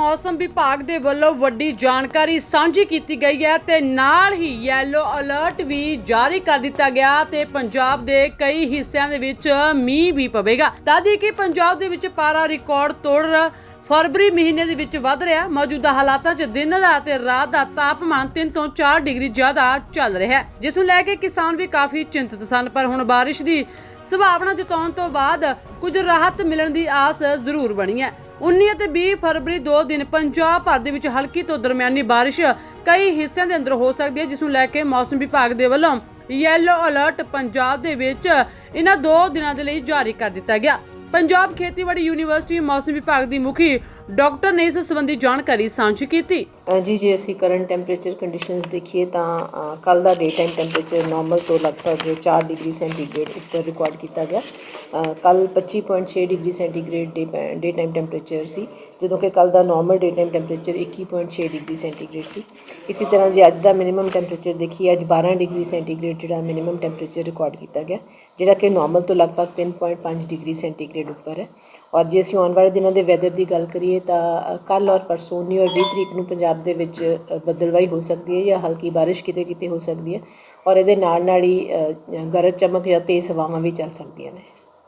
ਮੌਸਮ ਵਿਭਾਗ ਦੇ ਵੱਲੋਂ ਵੱਡੀ ਜਾਣਕਾਰੀ ਸਾਂਝੀ ਕੀਤੀ ਗਈ ਹੈ ਤੇ ਨਾਲ ਹੀ ਯੈਲੋ ਅਲਰਟ ਵੀ ਜਾਰੀ ਕਰ ਦਿੱਤਾ ਗਿਆ ਤੇ ਪੰਜਾਬ ਦੇ ਕਈ ਹਿੱਸਿਆਂ ਦੇ ਵਿੱਚ ਮੀਂਹ ਵੀ ਪਵੇਗਾ। ਤਦ ਕਿ ਪੰਜਾਬ ਦੇ ਵਿੱਚ ਪਾਰਾ ਰਿਕਾਰਡ ਤੋੜ ਫਰਵਰੀ ਮਹੀਨੇ ਦੇ ਵਿੱਚ ਵੱਧ ਰਿਹਾ। ਮੌਜੂਦਾ ਹਾਲਾਤਾਂ 'ਚ ਦਿਨ ਦਾ ਅਤੇ ਰਾਤ ਦਾ ਤਾਪਮਾਨ 3 ਤੋਂ 4 ਡਿਗਰੀ ਜ਼ਿਆਦਾ ਚੱਲ ਰਿਹਾ ਹੈ। ਜਿਸ ਨੂੰ ਲੈ ਕੇ ਕਿਸਾਨ ਵੀ ਕਾਫੀ ਚਿੰਤਤ ਸਨ, ਪਰ ਹੁਣ ਬਾਰਿਸ਼ ਦੀ ਸੰਭਾਵਨਾ ਜਤਾਉਣ ਤੋਂ ਬਾਅਦ ਕੁਝ ਰਾਹਤ ਮਿਲਣ ਦੀ ਆਸ ਜ਼ਰੂਰ ਬਣੀ ਹੈ। 19 ਅਤੇ 20 ਫਰਵਰੀ ਦੋ ਦਿਨ ਪੰਜਾਬ ਭਰ ਦੇ ਵਿੱਚ ਹਲਕੀ ਤੋਂ ਦਰਮਿਆਨੀ ਬਾਰਿਸ਼ ਕਈ ਹਿੱਸਿਆਂ ਦੇ ਅੰਦਰ ਹੋ ਸਕਦੀ ਹੈ, ਜਿਸ ਨੂੰ ਲੈ ਕੇ ਮੌਸਮ ਵਿਭਾਗ ਦੇ ਵੱਲੋਂ ਯੈਲੋ ਅਲਰਟ ਪੰਜਾਬ ਦੇ ਵਿੱਚ ਇਹਨਾਂ ਦੋ ਦਿਨਾਂ ਦੇ ਲਈ ਜਾਰੀ ਕਰ ਦਿੱਤਾ ਗਿਆ। ਪੰਜਾਬ ਖੇਤੀਬਾੜੀ ਯੂਨੀਵਰਸਿਟੀ ਮੌਸਮ ਵਿਭਾਗ ਦੀ ਮੁਖੀ ਡਾਕਟਰ ਨੇ ਇਸ ਸੰਬੰਧੀ ਜਾਣਕਾਰੀ ਸਾਂਝੀ ਕੀਤੀ। ਜੀ, ਜੇ ਅਸੀਂ ਕਰੰਟ ਟੈਂਪਰੇਚਰ ਕੰਡੀਸ਼ਨਸ ਦੇਖੀਏ ਤਾਂ ਕੱਲ ਦਾ ਡੇ ਟਾਈਮ ਟੈਂਪਰੇਚਰ ਨਾਰਮਲ ਤੋਂ ਲਗਭਗ 4 ਡਿਗਰੀ ਸੈਂਟੀਗ੍ਰੇਡ ਉੱਪਰ ਰਿਕਾਰਡ ਕੀਤਾ ਗਿਆ। ਕੱਲ 25.6 degree centigrade day time temperature ਸੀ, ਜਦੋਂ ਕਿ ਕੱਲ ਦਾ normal day time temperature 21.6 degree centigrade ਸੀ। ਇਸੇ ਤਰ੍ਹਾਂ ਜੇ ਅੱਜ ਦਾ ਮਿਨੀਮਮ ਟੈਂਪਰੇਚਰ ਦੇਖੀਏ, ਅੱਜ 12 ਡਿਗਰੀ ਸੈਂਟੀਗ੍ਰੇਡ ਜਿਹੜਾ ਮਿਨੀਮਮ ਟੈਂਪਰੇਚਰ ਰਿਕਾਰਡ ਕੀਤਾ ਗਿਆ, ਜਿਹੜਾ ਕਿ ਨਾਰਮਲ ਤੋਂ ਲਗਭਗ 3.5 ਡਿਗਰੀ ਸੈਂਟੀਗ੍ਰੇਡ ਉੱਪਰ ਹੈ। ਔਰ ਜੇ ਅਸੀਂ ਆਉਣ ਵਾਲੇ ਦਿਨਾਂ ਦੇ ਵੈਦਰ ਦੀ ਗੱਲ ਕਰੀਏ ਤਾਂ ਕੱਲ ਔਰ ਪਰਸੋਂ 19 ਔਰ 20 ਤਰੀਕ ਨੂੰ ਪੰਜਾਬ ਦੇ ਵਿੱਚ ਬੱਦਲਵਾਈ ਹੋ ਸਕਦੀ ਹੈ ਜਾਂ ਹਲਕੀ ਬਾਰਿਸ਼ ਕਿਤੇ ਕਿਤੇ ਹੋ ਸਕਦੀ ਹੈ ਔਰ ਇਹਦੇ ਨਾਲ ਨਾਲ ਹੀ ਗਰਜ ਚਮਕ ਜਾਂ ਤੇਜ਼ ਹਵਾਵਾਂ ਵੀ ਚੱਲ ਸਕਦੀਆਂ ਨੇ।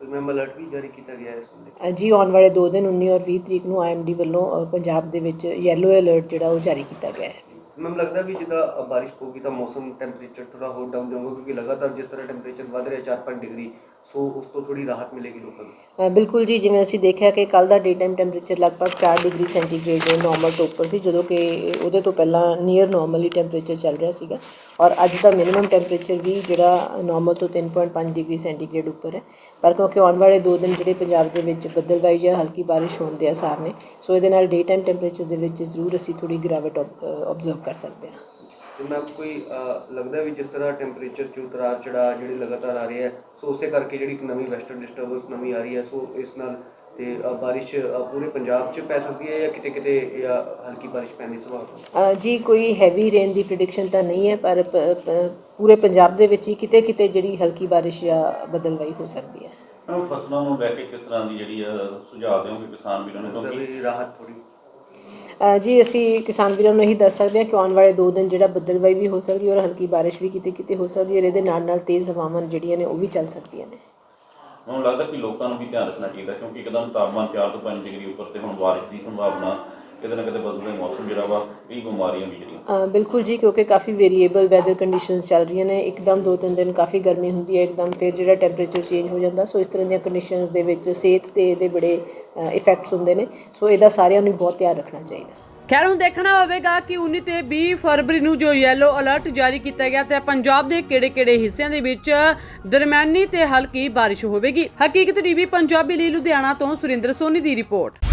ਮੈਮ ਅਲਰਟ ਵੀ ਜਾਰੀ ਕੀਤਾ ਗਿਆ ਹੈ ਇਸ ਵੇਲੇ ਅ, ਜੀ ਆਉਣ ਵਾਲੇ 2 ਦਿਨ 19 ਔਰ 20 ਤਰੀਕ ਨੂੰ ਆਈਐਮਡੀ ਵੱਲੋਂ ਪੰਜਾਬ ਦੇ ਵਿੱਚ ਯੈਲੋ ਅਲਰਟ ਜਿਹੜਾ ਉਹ ਜਾਰੀ ਕੀਤਾ ਗਿਆ ਹੈ। ਮੈਨੂੰ ਲੱਗਦਾ ਵੀ ਜਿੱਦਾਂ ਅ, ਬਾਰਿਸ਼ ਹੋਊਗੀ ਤਾਂ ਮੌਸਮ ਟੈਂਪਰੇਚਰ ਥੋੜਾ ਹੋਰ ਡਾਊਨ ਜਾਊਗਾ ਕਿਉਂਕਿ ਲਗਾਤਾਰ ਜਿਸ ਤਰ੍ਹਾਂ ਟੈਂਪਰੇਚਰ ਵੱਧ ਰਿਹਾ 4-5 ਡਿਗਰੀ ਸੋ ਉਸ ਤੋਂ ਥੋੜੀ ਰਾਹਤ ਮਿਲੇਗੀ ਲੋਕਾਂ ਨੂੰ। ਬਿਲਕੁਲ ਜੀ ਜਿਵੇਂ ਅਸੀਂ ਦੇਖਿਆ ਕਿ ਕੱਲ ਦਾ ਡੇ ਟਾਈਮ ਟੈਂਪਰੇਚਰ ਲਗਭਗ 4 ਡਿਗਰੀ ਸੈਂਟੀਗ੍ਰੇਡ ਦੇ ਨਾਰਮਲ ਤੋਂ ਉੱਪਰ ਸੀ ਜਦੋਂ ਕਿ ਉਹਦੇ ਤੋਂ ਪਹਿਲਾਂ ਨੀਅਰ ਨਾਰਮਲੀ ਟੈਂਪਰੇਚਰ ਚੱਲ ਰਿਹਾ ਸੀਗਾ ਔਰ ਅੱਜ ਦਾ ਮਿਨੀਮਮ ਟੈਂਪਰੇਚਰ ਵੀ ਜਿਹੜਾ ਨਾਰਮਲ ਤੋਂ 3.5 ਡਿਗਰੀ ਸੈਂਟੀਗ੍ਰੇਡ ਉੱਪਰ ਹੈ। ਪਰ ਕਿਉਂਕਿ ਆਉਣ ਵਾਲੇ 2 ਦਿਨ ਜਿਹੜੇ ਪੰਜਾਬ ਦੇ ਵਿੱਚ ਬੱਦਲਵਾਈ ਜਾਂ ਹਲਕੀ ਬਾਰਿਸ਼ ਹੋਣ ਦੇ ਆਸਾਰ ਨੇ ਸੋ ਇਹਦੇ ਨਾਲ ਡੇ ਟਾਈਮ ਟੈਂਪਰੇਚਰ ਦੇ ਵਿੱਚ ਜ਼ਰੂਰ ਅਸੀਂ ਥੋੜੀ ਗਿਰਾਵਟ ਆਬਜ਼ਰਵ ਕਰ ਸਕਦੇ ਹਾਂ। ਤੇ ਮੈਮ ਕੋਈ ਲੱਗਦਾ ਵੀ ਜਿਸ ਤਰ੍ਹਾਂ ਟੈਂਪਰੇਚਰ ਚ ਉਤਰਾਰ ਚੜਾ ਜਿਹੜੀ ਲਗਾਤਾਰ ਆ ਰਹੀ ਹੈ ਸੋ ਉਸੇ ਕਰਕੇ ਜਿਹੜੀ ਇੱਕ ਨਵੀਂ ਵੈਸਟਰਨ ਡਿਸਟਰਬੈਂਸ ਨਵੀਂ ਆ ਰਹੀ ਹੈ ਸੋ ਇਸ ਨਾਲ ਤੇ ਬਾਰਿਸ਼ ਪੂਰੇ ਪੰਜਾਬ 'ਚ ਪੈ ਸਕਦੀ ਹੈ ਜਾਂ ਕਿਤੇ ਕਿਤੇ ਜਾਂ ਹਲਕੀ ਬਾਰਿਸ਼ ਪੈਣ ਦੀ ਸੰਭਾਵਨਾ ਜੀ ਕੋਈ ਹੈਵੀ ਰੇਨ ਦੀ ਪ੍ਰੀਡਿਕਸ਼ਨ ਤਾਂ ਨਹੀਂ ਹੈ ਪਰ ਪੂਰੇ ਪੰਜਾਬ ਦੇ ਵਿੱਚ ਹੀ ਕਿਤੇ ਕਿਤੇ ਜਿਹੜੀ ਹਲਕੀ ਬਾਰਿਸ਼ ਜਾਂ ਬਦਲਵਾਈ ਹੋ ਸਕਦੀ ਹੈ। ਫਸਲਾਂ ਨੂੰ ਲੈ ਕੇ ਕਿਸ ਤਰ੍ਹਾਂ ਦੀ ਜਿਹੜੀ ਆ ਸੁਝਾਅ ਦਿਓਗੇ ਕਿਸਾਨ ਵੀਰਾਂ ਨੂੰ? ਕਿਉਂਕਿ ਰਾਹਤ ਥੋੜੀ ਜੀ ਅਸੀਂ ਕਿਸਾਨ ਵੀਰਾਂ ਨੂੰ ਇਹੀ ਦੱਸ ਸਕਦੇ ਹਾਂ ਕਿ ਆਉਣ ਵਾਲੇ 2 ਦਿਨ ਜਿਹੜਾ ਬੱਦਲਵਾਈ ਵੀ ਹੋ ਸਕਦੀ ਹੈ ਔਰ ਹਲਕੀ ਬਾਰਿਸ਼ ਵੀ ਕਿਤੇ ਕਿਤੇ ਹੋ ਸਕਦੀ ਹੈ ਔਰ ਇਹਦੇ ਨਾਲ ਨਾਲ ਤੇਜ਼ ਹਵਾਵਾਂ ਜਿਹੜੀਆਂ ਨੇ ਉਹ ਵੀ ਚੱਲ ਸਕਦੀਆਂ ਨੇ। ਮੈਨੂੰ ਲੱਗਦਾ ਕਿ ਲੋਕਾਂ ਨੂੰ ਵੀ ਧਿਆਨ ਰੱਖਣਾ ਚਾਹੀਦਾ ਕਿਉਂਕਿ ਇੱਕਦਮ ਤਾਪਮਾਨ 4 ਤੋਂ 5 ਡਿਗਰੀ ਉੱਪਰ ਤੇ ਹੁਣ ਬਾਰਿਸ਼ ਦੀ ਸੰਭਾਵਨਾ ਕਿਤੇ ਨਾ ਕਿਤੇ ਬਦਲਦੇ ਮੌਸਮ ਜਿਹੜਾ ਵਾ ਕਈ ਬਿਮਾਰੀਆਂ ਵੀ ਜਿਹੜੀਆਂ। ਅ, ਬਿਲਕੁਲ ਜੀ ਕਿਉਂਕਿ ਕਾਫੀ ਵੇਰੀਏਬਲ ਵੈਦਰ ਕੰਡੀਸ਼ਨਸ ਚੱਲ ਰਹੀਆਂ ਨੇ। ਇੱਕਦਮ ਦੋ ਤਿੰਨ ਦਿਨ ਕਾਫੀ ਗਰਮੀ ਹੁੰਦੀ ਹੈ ਇੱਕਦਮ ਫਿਰ ਜਿਹੜਾ ਟੈਂਪਰੇਚਰ ਚੇਂਜ ਹੋ ਜਾਂਦਾ। ਸੋ ਇਸ ਤਰ੍ਹਾਂ ਦੀਆਂ ਕੰਡੀਸ਼ਨਸ ਦੇ ਵਿੱਚ ਸਿਹਤ ਤੇ ਇਹਦੇ ਬੜੇ ਇਫੈਕਟਸ ਹੁੰਦੇ ਨੇ। ਸੋ ਇਹਦਾ ਸਾਰਿਆਂ ਨੂੰ ਬਹੁਤ ਧਿਆਨ ਰੱਖਣਾ ਚਾਹੀਦਾ। ਖੈਰ ਹੁਣ ਦੇਖਣਾ ਹੋਵੇਗਾ ਕਿ 19 ਤੇ 20 ਫਰਵਰੀ ਨੂੰ ਜੋ ਯੈਲੋ ਅਲਰਟ ਜਾਰੀ ਕੀਤਾ ਗਿਆ ਤੇ ਪੰਜਾਬ ਦੇ ਕਿਹੜੇ-ਕਿਹੜੇ ਹਿੱਸਿਆਂ ਦੇ ਵਿੱਚ ਦਰਮਿਆਨੀ ਤੇ ਹਲਕੀ ਬਾਰਿਸ਼ ਹੋਵੇਗੀ। ਹਕੀਕਤ ਟੀਵੀ ਪੰਜਾਬੀ ਲਈ ਲੁਧਿਆਣਾ ਤੋਂ ਸੁਰਿੰਦਰ ਸੋਨੀ ਦੀ ਰਿਪੋਰਟ।